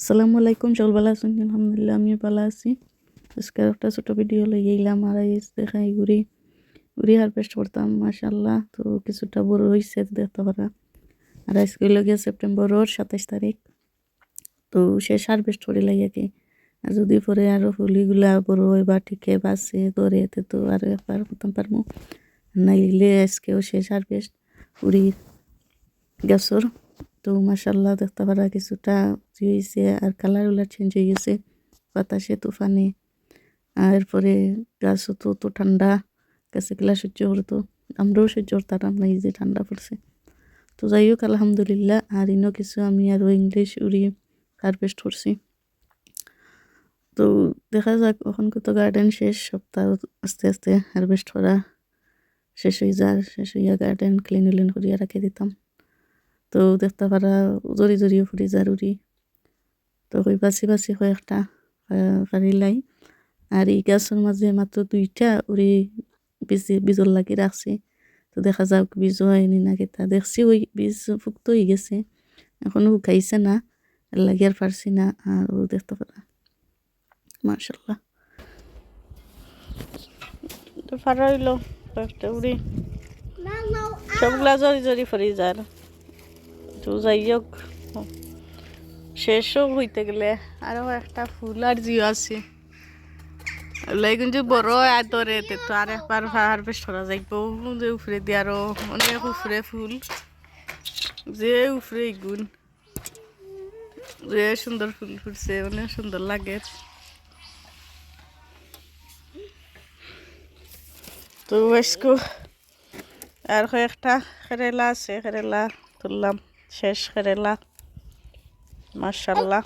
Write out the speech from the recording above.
আসসালামু আলাইকুম সকল ভালো আছেন? আলহামদুলিল্লাহ আমি ভালো আছি। আজকে একটা ছোটো ভিডিও লই গেলাম, আর দেখাই ঘুরি ঘুরি হারভেস্ট করতাম মাশাল্লাহ তো কিছুটা বড় হয়েছে দেখতে পারা। আর আজকে লগিয়া সেপ্টেম্বরের সাতাইশ তারিখ। তো শেষ হারভেস্ট করে লাগে কি। আর যদি পরে আরও ফুলিগুলা বড় হয় বা ঠিকে বাসে ধরে এতে তো আরও একবার করতাম পারব নাইলে আজকেও শেষ হারভেস্ট উড়ির গাছর। তো মাসাল্লাহ দেখতে পারা কিছুটা হয়েছে আর কালারগুলো চেঞ্জ হয়ে গেছে। বাতাসে তুফানে। আর এরপরে গাছও তো তো ঠান্ডা। গাছে গুলা সহ্য করতো আমরাও সহ্য করতাম না যে ঠান্ডা পড়ছে। তো যাই হোক, আলহামদুলিল্লাহ। আর ইনো কিছু আমি আরও ইংলিশ উড়ি হারভেস্ট করছি। তো দেখা যাক, এখন তো গার্ডেন শেষ। সপ্তাহ আস্তে আস্তে হারভেস্ট করা শেষ হয়ে যায় শেষ হইয়া গার্ডেন ক্লিন উলিন করিয়া রাখি দিতাম। তো দেখতে পারা জড়ি জড়িয়ে ফুরি জারুরি তো ওই বাছি বাছি কয়েকটা ফারিলাই আর এই গাছের মাঝে মাত্র দুইটা উড়ি বীজ বীজর লাগি রাখছি তো দেখা যাক বীজ হয়নি না কেতা দেখছি ওই বীজ ফুক্ত হয়ে গেছে। এখনও শুকাইছে না লাগি আর পারছি না আর ও দেখতে পারা মার্শাল্লাহ তো ফারা হইল কয়েকটা উড়ি সবগুলা জরি জরি ফরি যায় তো যাই হোক, শেষও হইতে গেলে আরও একটা ফুল আর জিও আছে। ওলাই কিন্তু বড় আদরে, তো আর একবার হারভেস্ট করা যাইব যে উফরে দিয়ে আরও অনেক উফরে ফুল। যে উফরে গুণ। যে সুন্দর ফুল ফুটছে, অনেক সুন্দর লাগে। তো আজকে আর কয়েকটা কেরেলা আছে, কেরেলা তুললাম। শেষ করে মার্শাল্লাহ